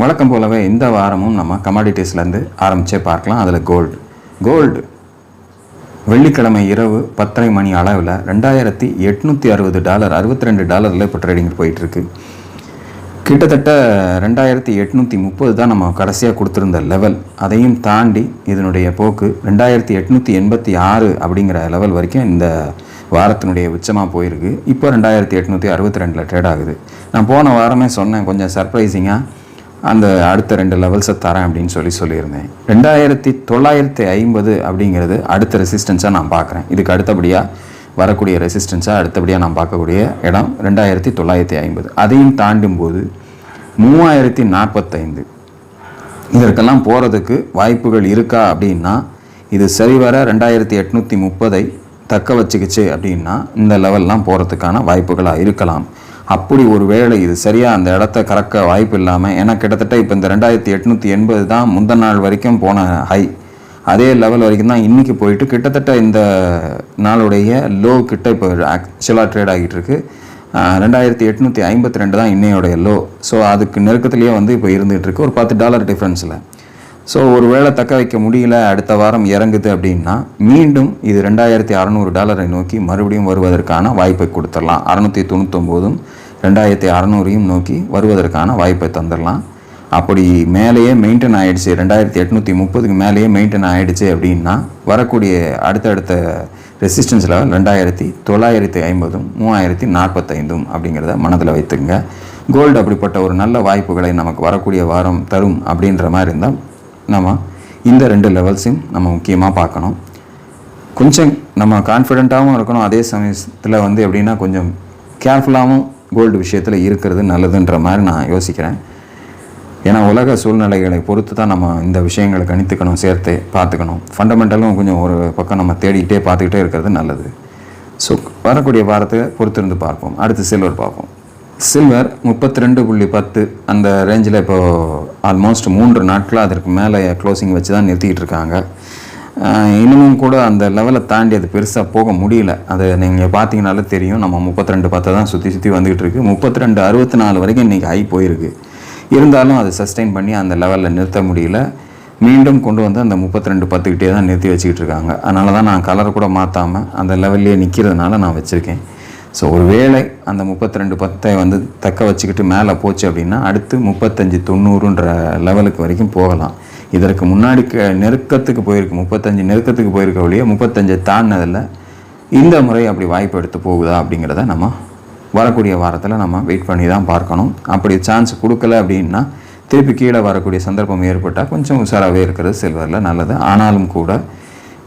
வழக்கம் போலவே இந்த வாரமும் நம்ம கமாடிட்டிஸ்லேருந்து ஆரம்பித்தே பார்க்கலாம். அதில் கோல்டு கோல்டு வெள்ளிக்கிழமை இரவு பத்தரை மணி அளவில் ரெண்டாயிரத்தி எட்நூற்றி அறுபது டாலர் அறுபத்தி ரெண்டு டாலரில் இப்போ ட்ரேடிங் போயிட்டுருக்கு. கிட்டத்தட்ட ரெண்டாயிரத்தி எட்நூற்றி முப்பது தான் நம்ம கடைசியாக கொடுத்துருந்த லெவல் அதையும் தாண்டி இதனுடைய போக்கு ரெண்டாயிரத்தி எட்நூற்றி எண்பத்தி ஆறு அப்படிங்கிற லெவல் வரைக்கும் இந்த வாரத்தினுடைய உச்சமாக போயிருக்கு. இப்போ ரெண்டாயிரத்தி எட்நூற்றி அறுபத்தி ரெண்டில் ட்ரேட் ஆகுது. நான் போன வாரமே சொன்னேன் கொஞ்சம் சர்ப்ரைசிங்காக அந்த அடுத்த ரெண்டு லெவல்ஸை தரேன் அப்படின்னு சொல்லி சொல்லியிருந்தேன். ரெண்டாயிரத்தி தொள்ளாயிரத்தி ஐம்பது அப்படிங்கிறது அடுத்த ரெசிஸ்டன்ஸாக நான் பார்க்குறேன். இதுக்கு அடுத்தபடியாக வரக்கூடிய ரெசிஸ்டன்ஸாக அடுத்தபடியாக நான் பார்க்கக்கூடிய இடம் ரெண்டாயிரத்தி தொள்ளாயிரத்தி ஐம்பது. அதையும் தாண்டும் போது மூவாயிரத்தி நாற்பத்தைந்து. இதற்கெல்லாம் போகிறதுக்கு வாய்ப்புகள் இருக்கா அப்படின்னா இது சரிவர ரெண்டாயிரத்தி எட்நூற்றி முப்பதை தக்க வச்சுக்கிச்சு அப்படின்னா இந்த லெவல்லாம் போகிறதுக்கான வாய்ப்புகளாக இருக்கலாம். அப்படி ஒரு வேளை இது சரியாக அந்த இடத்த கறக்க வாய்ப்பு இல்லாமல் ஏன்னா கிட்டத்தட்ட இப்போ இந்த ரெண்டாயிரத்தி எட்நூற்றி எண்பது தான் முந்தின நாள் வரைக்கும் போன ஹை அதே லெவல் வரைக்கும் தான் இன்றைக்கி போயிட்டு கிட்டத்தட்ட இந்த நாளுடைய லோ கிட்ட இப்போ ஆக்சுவலாக ட்ரேட் ஆகிட்டு இருக்கு. ரெண்டாயிரத்தி எட்நூற்றி ஐம்பத்தி ரெண்டு தான் இன்னையோடைய லோ ஸோ அதுக்கு நெருக்கத்திலேயே வந்து இப்போ இருந்துகிட்டு இருக்கு. ஒரு பத்து டாலர் டிஃப்ரென்ஸில் ஸோ ஒரு வேளை தக்க வைக்க முடியல அடுத்த வாரம் இறங்குது அப்படின்னா மீண்டும் இது ரெண்டாயிரத்தி அறநூறு டாலரை நோக்கி மறுபடியும் வருவதற்கான வாய்ப்பை கொடுத்துடலாம். அறநூற்றி தொண்ணூத்தொம்போதும் ரெண்டாயிரத்தி அறநூறையும் நோக்கி வருவதற்கான வாய்ப்பை தந்துடலாம். அப்படி மேலேயே மெயின்டைன் ஆகிடுச்சு ரெண்டாயிரத்தி எட்நூற்றி முப்பதுக்கு மேலேயே மெயின்டைன் ஆகிடுச்சு அப்படின்னா வரக்கூடிய அடுத்தடுத்த ரெசிஸ்டன்ஸ் லெவல் ரெண்டாயிரத்தி தொள்ளாயிரத்தி ஐம்பதும் மூவாயிரத்தி நாற்பத்தைந்தும் அப்படிங்கிறத மனதில் வைத்துங்க கோல்டு அப்படிப்பட்ட ஒரு நல்ல வாய்ப்புகளை நமக்கு வரக்கூடிய வாரம் தரும் அப்படின்ற மாதிரி இருந்தால் நம்ம இந்த ரெண்டு லெவல்ஸையும் நம்ம முக்கியமாக பார்க்கணும். கொஞ்சம் நம்ம கான்ஃபிடெண்ட்டாகவும் இருக்கணும். அதே சமயத்தில் வந்து எப்படின்னா கொஞ்சம் கேர்ஃபுல்லாகவும் கோல்டு விஷயத்தில் இருக்கிறது நல்லதுன்ற மாதிரி நான் யோசிக்கிறேன். ஏன்னா உலக சூழ்நிலைகளை பொறுத்து தான் நம்ம இந்த விஷயங்களை கணித்துக்கணும் சேர்த்து பார்த்துக்கணும். ஃபண்டமெண்டலும் கொஞ்சம் ஒரு பக்கம் நம்ம தேடிக்கிட்டே பார்த்துக்கிட்டே இருக்கிறது நல்லது. ஸோ வரக்கூடிய வாரத்தை பொறுத்திருந்து பார்ப்போம். அடுத்து சில்வர் பார்ப்போம். சில்வர் முப்பத்தி ரெண்டு புள்ளி பத்து அந்த ரேஞ்சில் இப்போது ஆல்மோஸ்ட் மூன்று நாட்களாக அதற்கு மேலே க்ளோசிங் வச்சு தான் நிறுத்திக்கிட்டு இருக்காங்க இன்னமும் கூட அந்த லெவலை தாண்டி அது பெருசாக போக முடியல. அது நீங்கள் பார்த்தீங்கனாலே தெரியும். நம்ம முப்பத்தி ரெண்டு பத்தை தான் சுற்றி சுற்றி வந்துக்கிட்டு இருக்கு முப்பத்தி ரெண்டு அறுபத்தி நாலு வரைக்கும் இன்றைக்கி ஹை போயிருக்கு. இருந்தாலும் அதை சஸ்டெயின் பண்ணி அந்த லெவலில் நிறுத்த முடியல. மீண்டும் கொண்டு வந்து அந்த முப்பத்தி ரெண்டு பத்துக்கிட்டே தான் நிறுத்தி வச்சுக்கிட்டு இருக்காங்க அதனால தான் நான் கலர் கூட மாற்றாமல் அந்த லெவல்லையே நிற்கிறதுனால நான் வச்சுருக்கேன். ஸோ ஒரு வேளை அந்த முப்பத்தி ரெண்டு பத்தை வந்து தக்க வச்சுக்கிட்டு மேலே போச்சு அப்படின்னா அடுத்து முப்பத்தஞ்சு தொண்ணூறுன்ற லெவலுக்கு வரைக்கும் போகலாம். இதற்கு முன்னாடி க- நெருக்கத்துக்கு போயிருக்கு. முப்பத்தஞ்சு நெருக்கத்துக்கு போயிருக்க வழியே முப்பத்தஞ்சை தாண்டினதில் இந்த முறை அப்படி வாய்ப்பு எடுத்து போகுதா அப்படிங்கிறத நம்ம வரக்கூடிய வாரத்தில் நம்ம வெயிட் பண்ணி தான் பார்க்கணும். அப்படி சான்ஸ் கொடுக்கல அப்படின்னா திருப்பி கீழே வரக்கூடிய சந்தர்ப்பம் ஏற்பட்டால் கொஞ்சம் உஷாராகவே இருக்கிறது சில்வரில் நல்லது. ஆனாலும் கூட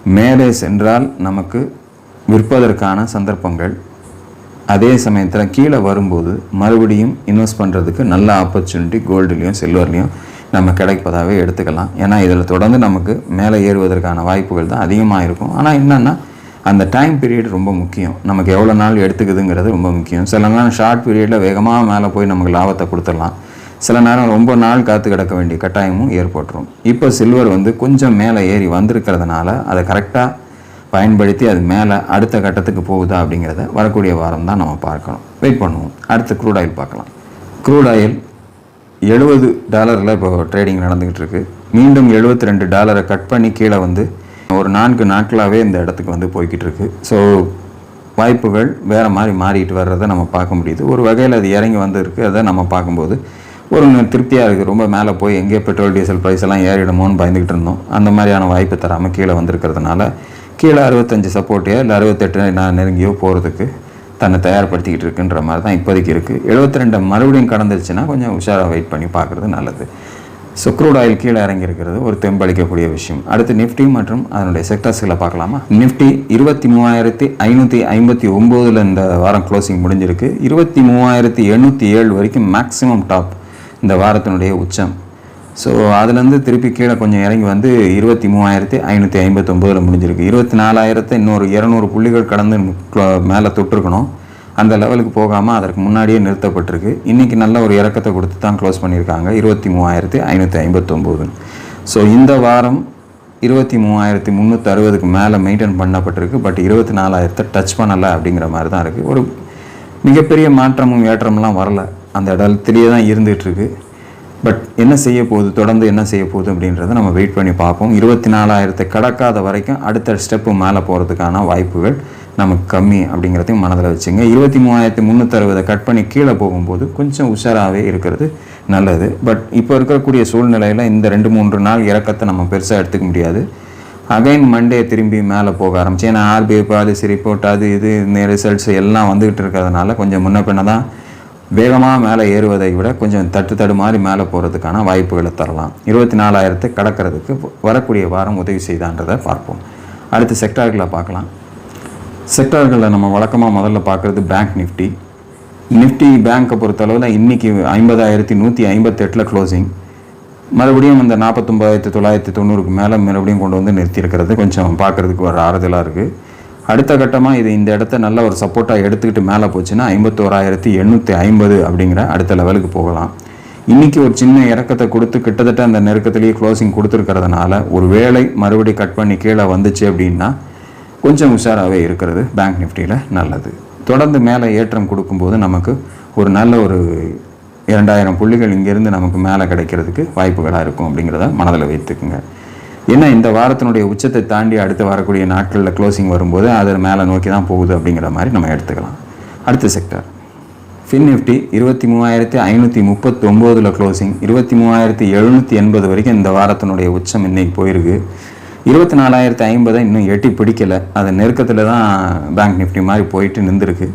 மேலே சென்றால் நமக்கு விற்பதற்கான சந்தர்ப்பங்கள் அதே சமயத்தில் கீழே வரும்போது மறுபடியும் இன்வெஸ்ட் பண்ணுறதுக்கு நல்ல ஆப்பர்ச்சுனிட்டி கோல்டுலேயும் சில்வர்லேயும் நம்ம கிடைப்பதாகவே எடுத்துக்கலாம். ஏன்னா இதில் தொடர்ந்து நமக்கு மேலே ஏறுவதற்கான வாய்ப்புகள் தான் அதிகமாக இருக்கும். ஆனால் என்னென்னா அந்த டைம் பீரியட் ரொம்ப முக்கியம். நமக்கு எவ்வளோ நாள் எடுத்துக்குதுங்கிறது ரொம்ப முக்கியம். சில நேரம் ஷார்ட் பீரியடில் வேகமாக மேலே போய் நமக்கு லாபத்தை கொடுத்துடலாம். சில நேரம் ரொம்ப நாள் காத்து கிடக்க வேண்டிய கட்டாயமும் ஏற்பட்டுரும். இப்போ சில்வர் வந்து கொஞ்சம் மேலே ஏறி வந்திருக்கிறதுனால அதை கரெக்டாக பயன்படுத்தி அது மேலே அடுத்த கட்டத்துக்கு போகுதா அப்படிங்கிறத வரக்கூடிய வாரம் தான் நம்ம பார்க்கணும். வெயிட் பண்ணுவோம். அடுத்து க்ரூட் ஆயில் பார்க்கலாம். க்ரூட் ஆயில் எழுபது டாலரில் இப்போ ட்ரேடிங் நடந்துக்கிட்டு இருக்கு. மீண்டும் எழுபத்தி ரெண்டு டாலரை கட் பண்ணி கீழே வந்து ஒரு நான்கு நாட்களாகவே இந்த இடத்துக்கு வந்து போய்கிட்டு இருக்கு. ஸோ வாய்ப்புகள் வேறு மாதிரி மாறிட்டு வர்றதை நம்ம பார்க்க முடியுது. ஒரு வகையில் அது இறங்கி வந்திருக்கு அதை நம்ம பார்க்கும்போது ஒரு திருப்தியாக இருக்குது ரொம்ப மேலே போய் எங்கேயோ பெட்ரோல் டீசல் ப்ரைஸ் எல்லாம் ஏறிடுமோன்னு பயந்துக்கிட்டு இருந்தோம். அந்த மாதிரியான வாய்ப்பு தராமல் கீழே வந்திருக்கிறதுனால கீழே அறுபத்தஞ்சு சப்போர்ட்டையோ இல்லை அறுபத்தெட்டு நான் நெருங்கியோ போகிறதுக்கு தன்னை தயார்படுத்திக்கிட்டு இருக்குன்ற மாதிரி தான் இப்போதைக்கு இருக்குது எழுபத்தி ரெண்டு மறுபடியும் கடந்துருச்சுன்னா கொஞ்சம் உஷாராக வெயிட் பண்ணி பார்க்குறது நல்லது. ஸோ க்ரூட் ஆயில் கீழே இறங்கியிருக்கிறது ஒரு தெம்பளிக்கக்கூடிய விஷயம். அடுத்து நிஃப்டி மற்றும் அதனுடைய செக்டர்ஸ்களை பார்க்கலாமா? நிஃப்டி இருபத்தி மூவாயிரத்தி ஐநூற்றி ஐம்பத்தி ஒம்போதில் இந்த வாரம் க்ளோசிங் முடிஞ்சிருக்கு. இருபத்தி மூவாயிரத்தி எண்ணூற்றி ஏழு வரைக்கும் மேக்ஸிமம் டாப் இந்த வாரத்தினுடைய உச்சம். ஸோ அதுலேருந்து திருப்பி கீழே கொஞ்சம் இறங்கி வந்து இருபத்தி மூவாயிரத்தி ஐநூற்றி ஐம்பத்தொம்போதில் முடிஞ்சிருக்கு. இருபத்தி நாலாயிரத்தை இன்னொரு இரநூறு புள்ளிகள் கடந்து மேலே தொட்டிருக்கணும். அந்த லெவலுக்கு போகாமல் அதற்கு முன்னாடியே நிறுத்தப்பட்டிருக்கு. இன்றைக்கி நல்ல ஒரு இறக்கத்தை கொடுத்து தான் க்ளோஸ் பண்ணியிருக்காங்க. இருபத்தி மூவாயிரத்தி ஐநூற்றி ஐம்பத்தொம்போது ஸோ இந்த வாரம் இருபத்தி மூவாயிரத்தி முந்நூற்றி அறுபதுக்கு மேலே மெயின்டைன் பண்ணப்பட்டிருக்கு. பட் இருபத்தி நாலாயிரத்தை டச் பண்ணலை அப்படிங்கிற மாதிரி தான் இருக்குது ஒரு மிகப்பெரிய மாற்றமும் ஏற்றம்லாம் வரல. அந்த இடத்துலேயே தான் இருந்துகிட்ருக்கு பட் என்ன செய்ய போகுது? தொடர்ந்து என்ன செய்ய போகுது அப்படின்றத நம்ம வெயிட் பண்ணி பார்ப்போம். இருபத்தி நாலாயிரத்தை கடக்காத வரைக்கும் அடுத்த ஸ்டெப்பு மேலே போகிறதுக்கான வாய்ப்புகள் நமக்கு கம்மி அப்படிங்கிறதையும் மனதில் வச்சுங்க. இருபத்தி மூவாயிரத்தி முந்நூற்றறுபதை கட் பண்ணி கீழே போகும்போது கொஞ்சம் உஷாராகவே இருக்கிறது நல்லது. பட் இப்போ இருக்கக்கூடிய சூழ்நிலையில் இந்த ரெண்டு மூன்று நாள் இறக்கத்தை நம்ம பெருசாக எடுத்துக்க முடியாது. அகைன் மண்டே திரும்பி மேலே போக ஆரம்பிச்சு ஏன்னா ஆர்பிஐ பாலிசி ரிப்போர்ட் அது இது இந்த ரிசல்ட்ஸ் எல்லாம் வந்துகிட்டு இருக்கிறதுனால கொஞ்சம் முன்ன பின்ன தான் வேகமாக மேலே ஏறுவதை விட கொஞ்சம் தட்டு தடு மாதிரி மேலே போகிறதுக்கான வாய்ப்புகளை தரலாம். இருபத்தி நாலாயிரத்தை கடக்கிறதுக்கு வரக்கூடிய வாரம் உதவி செய்தான்றதை பார்ப்போம். அடுத்து செக்டார்களை பார்க்கலாம். செக்டார்களில் நம்ம வழக்கமாக முதல்ல பார்க்குறது பேங்க் நிஃப்டி. நிஃப்டி பேங்க்கை பொறுத்தளவில் இன்றைக்கி ஐம்பதாயிரத்தி நூற்றி ஐம்பத்தெட்டில் க்ளோசிங் மறுபடியும் இந்த நாற்பத்தொம்பதாயிரத்தி தொள்ளாயிரத்தி தொண்ணூறுக்கு மேலே மறுபடியும் கொண்டு வந்து நிறுத்தியிருக்கிறது. கொஞ்சம் பார்க்குறதுக்கு ஒரு ஆறுதலாக இருக்குது அடுத்த கட்டமாக இது இந்த இடத்த நல்ல ஒரு சப்போர்ட்டாக எடுத்துக்கிட்டு மேலே போச்சுன்னா ஐம்பத்தோராயிரத்தி எண்ணூற்றி ஐம்பது அப்படிங்கிற அடுத்த லெவலுக்கு போகலாம். இன்றைக்கி ஒரு சின்ன இறக்கத்தை கொடுத்து கிட்டத்தட்ட அந்த நெருக்கத்திலேயே க்ளோசிங் கொடுத்துருக்கிறதுனால ஒரு வேலை மறுபடி கட் பண்ணி கீழே வந்துச்சு அப்படின்னா கொஞ்சம் உஷாராகவே இருக்கிறது பேங்க் நிஃப்டியில் நல்லது. தொடர்ந்து மேலே ஏற்றம் கொடுக்கும்போது நமக்கு ஒரு நல்ல ஒரு இரண்டாயிரம் புள்ளிகள் இங்கேருந்து நமக்கு மேலே கிடைக்கிறதுக்கு வாய்ப்புகளாக இருக்கும் அப்படிங்கிறத மனதில் வைத்துக்குங்க. ஏன்னா இந்த வாரத்தினுடைய உச்சத்தை தாண்டி அடுத்து வரக்கூடிய நாட்களில் க்ளோசிங் வரும்போது அதில் மேலே நோக்கி தான் போகுது அப்படிங்கிற மாதிரி நம்ம எடுத்துக்கலாம். அடுத்த செக்டர் ஃபின் நிஃப்டி இருபத்தி மூவாயிரத்தி ஐநூற்றி முப்பத்தொம்போதில் க்ளோசிங் இருபத்தி மூவாயிரத்தி எழுநூற்றி எண்பது வரைக்கும் இந்த வாரத்தினுடைய உச்சம் இன்னைக்கு போயிருக்கு. இருபத்தி நாலாயிரத்தி ஐம்பதை இன்னும் எட்டி பிடிக்கலை. அது நெருக்கத்தில் தான் பேங்க் நிஃப்டி மாதிரி போயிட்டு நின்றுருக்கு.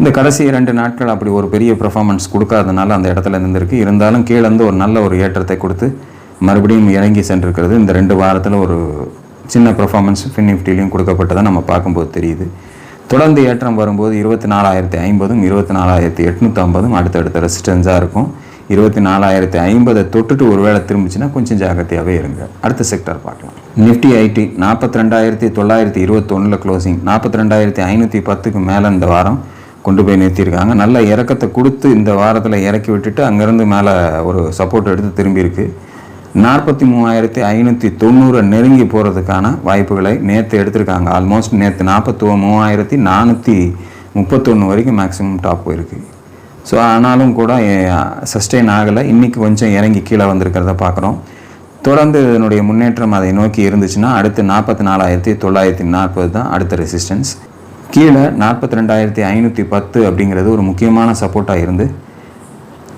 இந்த கடைசி ரெண்டு நாட்கள் அப்படி ஒரு பெரிய பெர்ஃபார்மன்ஸ் கொடுக்காதனால அந்த இடத்துல நின்றுருக்கு. இருந்தாலும் கீழேருந்து ஒரு நல்ல ஒரு ஏற்றத்தை கொடுத்து மறுபடியும் இறங்கி சென்றிருக்கிறது. இந்த ரெண்டு வாரத்தில் ஒரு சின்ன பர்ஃபார்மன்ஸ் ஃபின் நிஃப்டிலையும் கொடுக்கப்பட்டதை நம்ம பார்க்கும்போது தெரியுது. தொடர்ந்து ஏற்றம் வரும்போது இருபத்தி நாலாயிரத்தி ஐம்பதும் இருபத்தி நாலாயிரத்தி எட்நூற்றி ஐம்பதும் அடுத்தடுத்த ரெசிஸ்டன்ஸாக இருக்கும். இருபத்தி நாலாயிரத்தி ஐம்பதை தொட்டுட்டு ஒரு வேளை திரும்பிச்சுன்னா கொஞ்சம் ஜாகிரதையாகவே இருங்க. அடுத்த செக்டர் பார்க்கலாம். நிஃப்டி ஐடி நாற்பத்தி ரெண்டாயிரத்தி தொள்ளாயிரத்தி இருபத்தொன்னில் க்ளோசிங் நாற்பத்தி ரெண்டாயிரத்தி ஐநூற்றி பத்துக்கு மேலே இந்த வாரம் கொண்டு போய் நிறுத்தியிருக்காங்க. நல்ல இறக்கத்தை கொடுத்து இந்த வாரத்தில் இறக்கி விட்டுட்டு அங்கேருந்து மேலே ஒரு சப்போர்ட் எடுத்து திரும்பியிருக்கு. நாற்பத்தி மூவாயிரத்தி ஐநூற்றி தொண்ணூறை நெருங்கி போகிறதுக்கான வாய்ப்புகளை நேற்று எடுத்திருக்காங்க. ஆல்மோஸ்ட் நேற்று நாற்பத்தி மூவாயிரத்தி நானூற்றி முப்பத்தொன்று வரைக்கும் மேக்ஸிமம் டாப் போயிருக்கு. ஸோ ஆனாலும் கூட சஸ்டெயின் ஆகலை. இன்றைக்கி கொஞ்சம் இறங்கி கீழே வந்திருக்கிறத பார்க்குறோம் தொடர்ந்து இதனுடைய முன்னேற்றம் அதை நோக்கி இருந்துச்சுன்னா அடுத்து நாற்பத்தி நாலாயிரத்தி தொள்ளாயிரத்தி நாற்பது தான் அடுத்த ரெசிஸ்டன்ஸ் கீழே நாற்பத்தி ரெண்டாயிரத்தி ஐநூற்றி பத்து அப்படிங்கிறது ஒரு முக்கியமான சப்போர்ட்டாக இருந்து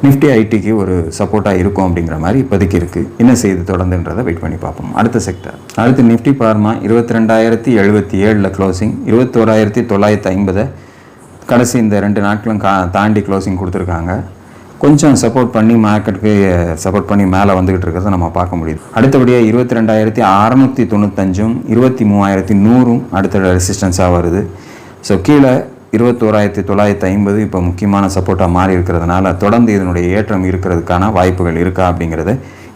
நிஃப்டி ஐடிக்கு ஒரு சப்போர்ட்டாக இருக்கும் அப்படிங்கிற மாதிரி இப்போதைக்கு இருக்குது என்ன செய்து தொடர்ந்துன்றதை வெயிட் பண்ணி பார்ப்போம். அடுத்த செக்டர் அடுத்து நிஃப்டி பார்மா இருபத்தி ரெண்டாயிரத்தி எழுபத்தி ஏழில் க்ளோசிங் இருபத்தோராயிரத்தி தொள்ளாயிரத்தி ஐம்பதை. கடைசி இந்த ரெண்டு நாட்களும் கா தாண்டி க்ளோசிங் கொடுத்துருக்காங்க. கொஞ்சம் சப்போர்ட் பண்ணி மார்க்கெட்டுக்கு சப்போர்ட் பண்ணி மேலே வந்துக்கிட்டு இருக்கிறத நம்ம பார்க்க முடியுது. அடுத்தபடியாக இருபத்தி ரெண்டாயிரத்தி அறநூற்றி தொண்ணூத்தஞ்சும் இருபத்தி மூவாயிரத்தி நூறும் அடுத்த ரெசிஸ்டன்ஸாக வருது. ஸோ கீழே இருபத்தோராயிரத்தி தொள்ளாயிரத்தி ஐம்பது இப்போ முக்கியமான சப்போர்ட்டாக மாறி இருக்கிறதுனால தொடர்ந்து இதனுடைய ஏற்றம் இருக்கிறதுக்கான வாய்ப்புகள் இருக்கா அப்படிங்கிறது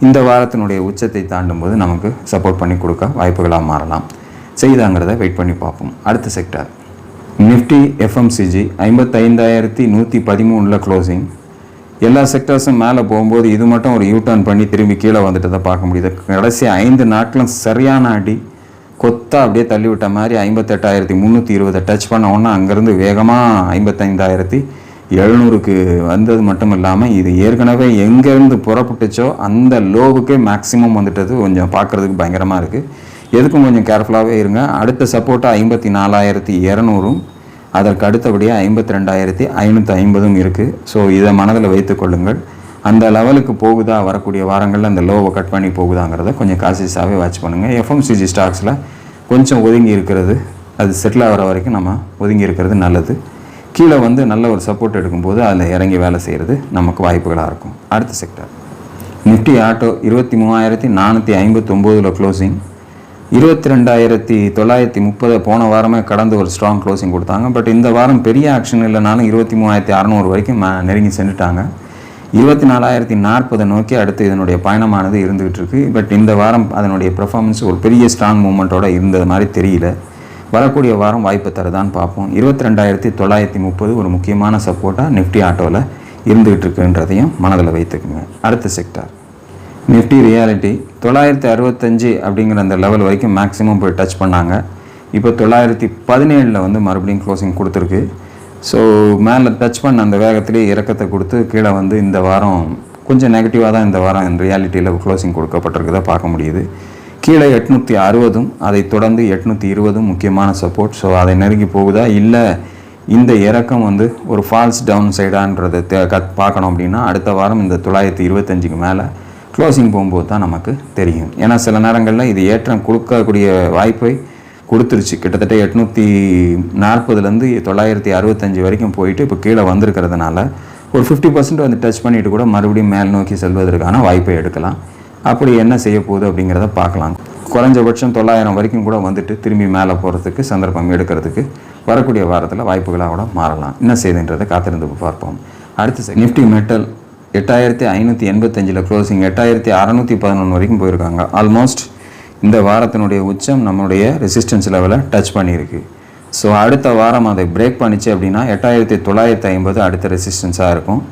இந்த வாரத்தினுடைய உச்சத்தை தாண்டும் போது நமக்கு சப்போர்ட் பண்ணி கொடுக்க வாய்ப்புகளாக மாறலாம். செய்தாங்கிறத வெயிட் பண்ணி பார்ப்போம். அடுத்த செக்டர் நிஃப்டி எஃப்எம்சிஜி ஐம்பத்தைந்தாயிரத்தி நூற்றி பதிமூணில் க்ளோசிங் எல்லா செக்டர்ஸும் மேலே போகும்போது இது மட்டும் ஒரு யூ டர்ன் பண்ணி திரும்பி கீழே வந்துட்டு தான் பார்க்க முடியுது. கடைசி ஐந்து நாட்களும் சரியான அடி கொத்தா அப்படியே தள்ளிவிட்ட மாதிரி ஐம்பத்தெட்டாயிரத்தி முந்நூற்றி இருபதை டச் பண்ண அங்கேருந்து வேகமாக ஐம்பத்தைந்தாயிரத்தி எழுநூறுக்கு வந்தது மட்டும் இல்லாமல் இது ஏற்கனவே எங்கேருந்து புறப்பட்டுச்சோ அந்த லோவுக்கே மேக்ஸிமம் வந்துட்டது கொஞ்சம் பார்க்குறதுக்கு பயங்கரமாக இருக்குது எதுக்கும் கொஞ்சம் கேர்ஃபுல்லாகவே இருங்க. அடுத்த சப்போர்ட்டாக ஐம்பத்தி நாலாயிரத்தி இரநூறும் அதற்கு அடுத்தபடியாக ஐம்பத்தி ரெண்டாயிரத்தி ஐநூற்றி ஐம்பதும் இருக்குது ஸோ இதை மனதில் வைத்து கொள்ளுங்கள். அந்த லெவலுக்கு போகுதா வரக்கூடிய வாரங்களில் அந்த லோவை கட் பண்ணி போகுதாங்கிறத கொஞ்சம் காசியஸாகவே வாட்ச் பண்ணுங்கள் எஃப்எம்சிஜி ஸ்டாக்ஸில் கொஞ்சம் ஒதுங்கி இருக்கிறது. அது செட்டில் ஆகிற வரைக்கும் நம்ம ஒதுங்கி இருக்கிறது நல்லது. கீழே வந்து நல்ல ஒரு சப்போர்ட் எடுக்கும்போது அதில் இறங்கி வேலை செய்கிறது நமக்கு வாய்ப்புகளாக இருக்கும். அடுத்த செக்டர் நிஃப்டி ஆட்டோ இருபத்தி மூவாயிரத்தி நானூற்றி ஐம்பத்தொம்போதில் க்ளோசிங் இருபத்தி ரெண்டாயிரத்தி தொள்ளாயிரத்தி முப்பது போன வாரமே கடந்து ஒரு ஸ்ட்ராங் க்ளோசிங் கொடுத்தாங்க. பட் இந்த வாரம் பெரிய ஆக்ஷன் இல்லைனாலும் இருபத்தி மூவாயிரத்தி அறநூறு வரைக்கும் நெருங்கி சென்றுட்டாங்க. இருபத்தி நாலாயிரத்தி நாற்பதை நோக்கி அடுத்து இதனுடைய பயணமானது இருந்துகிட்டு இருக்கு பட் இந்த வாரம் அதனுடைய பெர்ஃபார்மன்ஸ் ஒரு பெரிய ஸ்ட்ராங் மூமெண்ட்டோட இருந்தது மாதிரி தெரியல. வரக்கூடிய வாரம் வாய்ப்பு தரதான்னு பார்ப்போம். இருபத்தி ரெண்டாயிரத்தி தொள்ளாயிரத்தி முப்பது ஒரு முக்கியமான சப்போர்ட்டாக நிஃப்டி ஆட்டோவில் இருந்துகிட்டு இருக்குன்றதையும் மனதில் வைத்துக்குங்க. அடுத்த செக்டார் நிஃப்டி ரியாலிட்டி தொள்ளாயிரத்தி அறுபத்தஞ்சு அப்படிங்கிற அந்த லெவல் வரைக்கும் மேக்ஸிமம் போய் டச் பண்ணாங்க. இப்போ தொள்ளாயிரத்தி பதினேழில் வந்து மறுபடியும் க்ளோசிங் கொடுத்துருக்கு. ஸோ மேலே டச் பண்ண அந்த வேகத்திலே இறக்கத்தை கொடுத்து கீழே வந்து இந்த வாரம் கொஞ்சம் நெகட்டிவாக தான் இந்த வாரம் ரியாலிட்டியில் க்ளோசிங் கொடுக்கப்பட்டிருக்கதை பார்க்க முடியுது. கீழே எட்நூற்றி அறுபதும் அதை தொடர்ந்து எட்நூற்றி இருபதும் முக்கியமான சப்போர்ட் ஸோ அதை நெருங்கி போகுதா? இல்லை இந்த இறக்கம் வந்து ஒரு ஃபால்ஸ் டவுன் சைடான்றதை தே- கத் பார்க்கணும் அப்படின்னா அடுத்த வாரம் இந்த தொள்ளாயிரத்தி இருபத்தஞ்சுக்கு மேலே க்ளோசிங் போகும்போது தான் நமக்கு தெரியும். ஏன்னா சில நேரங்களில் இது ஏற்றம் கொடுக்கக்கூடிய வாய்ப்பை கொடுத்துருச்சு. கிட்டத்தட்ட எட்நூற்றி நாற்பதுலேருந்து தொள்ளாயிரத்தி அறுபத்தஞ்சு வரைக்கும் போயிட்டு இப்போ கீழே வந்திருக்கிறதுனால ஒரு ஃபிஃப்டி பர்சன்ட் வந்து டச் பண்ணிட்டு கூட மறுபடியும் மேல் நோக்கி செல்வதற்கான வாய்ப்பை எடுக்கலாம். அப்படி என்ன செய்ய போகுது அப்படிங்கிறத பார்க்கலாம். குறைஞ்சபட்சம் தொள்ளாயிரம் வரைக்கும் கூட வந்துட்டு திரும்பி மேலே போகிறதுக்கு சந்தர்ப்பம் எடுக்கிறதுக்கு வரக்கூடிய வாரத்தில் வாய்ப்புகளாக கூட மாறலாம். என்ன செய்துன்றதை காத்திருந்து பார்ப்போம். அடுத்து நிஃப்டி மெட்டல் எட்டாயிரத்தி ஐநூற்றி எண்பத்தஞ்சில் க்ளோசிங் எட்டாயிரத்தி அறநூற்றி பதினொன்று வரைக்கும் போயிருக்காங்க. ஆல்மோஸ்ட் இந்த வாரத்தினுடைய உச்சம் நம்மளுடைய ரெசிஸ்டன்ஸ் லெவலை டச் பண்ணியிருக்கு. ஸோ அடுத்த வாரம் அதை பிரேக் பண்ணிச்சு அப்படின்னா எட்டாயிரத்தி தொள்ளாயிரத்தி ஐம்பது அடுத்த ரெசிஸ்டன்ஸாக இருக்கும்.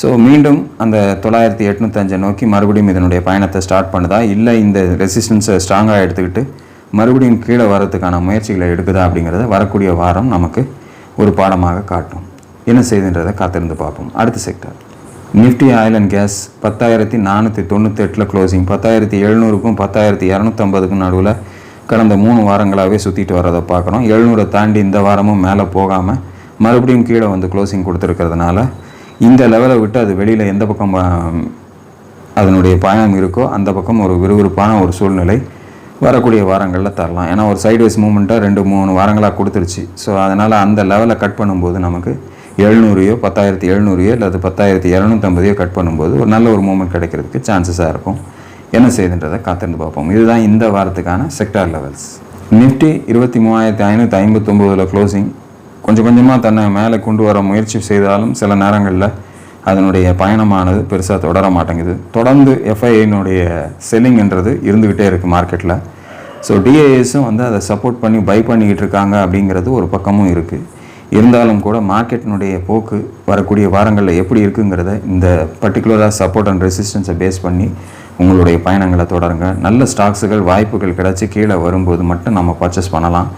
ஸோ மீண்டும் அந்த தொள்ளாயிரத்தி எட்நூத்தஞ்சை நோக்கி மறுபடியும் இதனுடைய பயணத்தை ஸ்டார்ட் பண்ணுதா? இல்லை இந்த ரெசிஸ்டன்ஸை ஸ்ட்ராங்காக எடுத்துக்கிட்டு மறுபடியும் கீழே வரதுக்கான முயற்சிகளை எடுக்குதா அப்படிங்கிறத வரக்கூடிய வாரம் நமக்கு ஒரு பாடமாக காட்டும். என்ன செய்துன்றதை காத்திருந்து பார்ப்போம். அடுத்த sector Nifty oil and gas பத்தாயிரத்தி நானூற்றி தொண்ணூற்றி எட்டில் க்ளோசிங் பத்தாயிரத்தி எழுநூறுக்கும் பத்தாயிரத்தி இரநூத்தம்பதுக்கும் நடுவில் கடந்த மூணு வாரங்களாகவே சுற்றிட்டு வரதை பார்க்குறோம் எழுநூறை தாண்டி இந்த வாரமும் மேலே போகாமல் மறுபடியும் கீழே வந்து க்ளோசிங் கொடுத்துருக்கிறதுனால இந்த லெவலை விட்டு அது வெளியில் எந்த பக்கம் அதனுடைய பயணம் இருக்கோ அந்த பக்கம் ஒரு விறுவிறுப்பான ஒரு சூழ்நிலை வரக்கூடிய வாரங்களில் தரலாம். ஏன்னா ஒரு சைட்வைஸ் மூமெண்ட்டாக ரெண்டு மூணு வாரங்களாக கொடுத்துருச்சு. ஸோ அதனால் அந்த லெவலை கட் பண்ணும்போது நமக்கு எழுநூறையோ பத்தாயிரத்தி எழுநூறையோ அல்லது பத்தாயிரத்தி இரநூத்தம்பதையோ கட் பண்ணும்போது ஒரு நல்ல ஒரு மூமெண்ட் கிடைக்கிறதுக்கு சான்சஸாக இருக்கும். என்ன செய்யுதுன்றதை காத்திருந்து பார்ப்போம். இதுதான் இந்த வாரத்துக்கான செக்டார் லெவல்ஸ் நிஃப்டி இருபத்தி மூவாயிரத்தி ஐநூற்றி ஐம்பத்தொம்போதில் க்ளோசிங் கொஞ்சம் கொஞ்சமாக தன்னை மேலே கொண்டு வர முயற்சி செய்தாலும் சில நேரங்களில் அதனுடைய பயணமானது பெருசாக தொடர மாட்டேங்குது. தொடர்ந்து எஃப்ஐஐனுடைய செல்லிங்ன்றது இருந்துக்கிட்டே இருக்குது மார்க்கெட்டில் ஸோ டிஏஎஸும் வந்து அதை சப்போர்ட் பண்ணி பை பண்ணிக்கிட்டு இருக்காங்க அப்படிங்கிறது ஒரு பக்கமும் இருக்குது இருந்தாலும் கூட மார்க்கெட்டினுடைய போக்கு வரக்கூடிய வாரங்களில் எப்படி இருக்குங்கிறத இந்த பர்டிகுலராக சப்போர்ட் அண்ட் ரெசிஸ்டன்ஸை பேஸ் பண்ணி உங்களுடைய பயணங்களை தொடருங்க. நல்ல ஸ்டாக்ஸுகள் வாய்ப்புகள் கிடச்சி கீழே வரும்போது மட்டும் நம்ம பர்ச்சேஸ் பண்ணலாம்.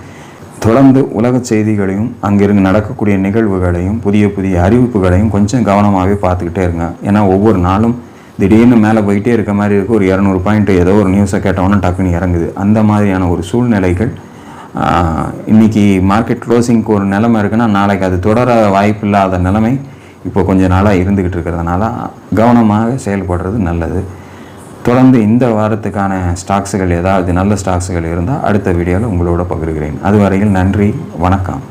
தொடர்ந்து உலக செய்திகளையும் அங்கிருந்து நடக்கக்கூடிய நிகழ்வுகளையும் புதிய புதிய அறிவிப்புகளையும் கொஞ்சம் கவனமாகவே பார்த்துக்கிட்டே இருங்க. ஏன்னா ஒவ்வொரு நாளும் திடீர்னு மேலே போயிட்டே இருக்க மாதிரி இருக்குது ஒரு இரநூறு பாயிண்ட் ஏதோ ஒரு நியூஸை கேட்டவொன்னே டக்குன்னு இறங்குது. அந்த மாதிரியான ஒரு சூழ்நிலைகள் இன்னைக்கு மார்க்கெட் க்ளோசிங்க்கு ஒரு நிலைமை இருக்குன்னா நாளைக்கு அது தொடர வாய்ப்பு இல்லாத நிலைமை இப்போ கொஞ்ச நாளாக இருந்துக்கிட்டு இருக்கிறதுனால கவனமாக செயல்படுறது நல்லது. தொடர்ந்து இந்த வாரத்துக்கான ஸ்டாக்ஸுகள் ஏதாவது நல்ல ஸ்டாக்ஸுகள் இருந்தால் அடுத்த வீடியோவில் உங்களோட பகிர்கிறேன். அதுவரையில் நன்றி வணக்கம்.